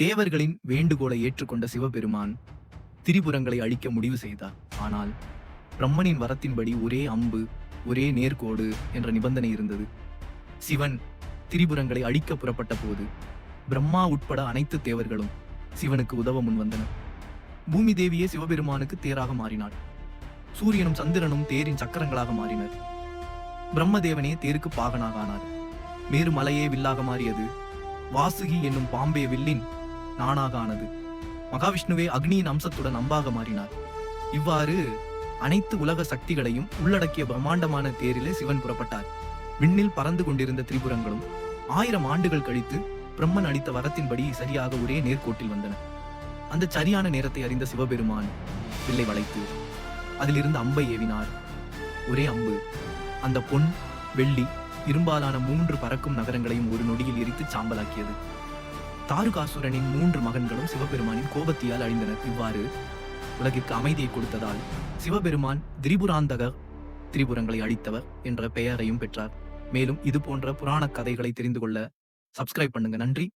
தேவர்களின் வேண்டுகோளை ஏற்றுக்கொண்ட சிவபெருமான் திரிபுரங்களை அழிக்க முடிவு செய்தார். ஆனால் பிரம்மனின் வரத்தின்படி ஒரே அம்பு ஒரே நேர்கோடு என்ற நிபந்தனை இருந்தது. சிவன் திரிபுரங்களை அழிக்க புறப்பட்ட போது பிரம்மா உட்பட அனைத்து தேவர்களும் சிவனுக்கு உதவ முன்வந்தனர். பூமி தேவியே சிவபெருமானுக்கு தேராக மாறினாள். சூரியனும் சந்திரனும் தேரின் சக்கரங்களாக மாறினர். பிரம்மதேவனே தேருக்கு பாகனாக ஆனார். மேரு மலையே வில்லாக மாறியது. வாசுகி என்னும் பாம்பே வில்லின் நானாக ஆனது. மகாவிஷ்ணுவே அக்னியின் அம்சத்துடன் அம்பாக மாறினார். இவ்வாறு அனைத்து உலக சக்திகளையும் உள்ளடக்கிய பிரம்மாண்டமான தேரிலே சிவன் புறப்பட்டார். விண்ணில் பறந்து கொண்டிருந்த திரிபுரங்களும் ஆயிரம் ஆண்டுகள் கழித்து பிரம்மன் அளித்த வரத்தின்படி சரியாக ஒரே நேர்கோட்டில் வந்தன. அந்த சரியான நேரத்தை அறிந்த சிவபெருமான் வில்லை வளைத்து அதிலிருந்து அம்பை ஏவினார். ஒரே அம்பு. அந்த பொன் வெள்ளி இரும்பாலான மூன்று பறக்கும் நகரங்களையும் ஒரு நொடியில் எரித்து சாம்பலாக்கியது. தாருகாசுரனின் மூன்று மகன்களும் சிவபெருமானின் கோபத்தியால் அழிந்தனர். இவ்வாறு உலகிற்கு அமைதியை கொடுத்ததால் சிவபெருமான் திரிபுராந்தக திரிபுரங்களை அழித்தவர் என்ற பெயரையும் பெற்றார். மேலும் இது போன்ற புராண கதைகளை தெரிந்து கொள்ள சப்ஸ்கிரைப் பண்ணுங்க. நன்றி.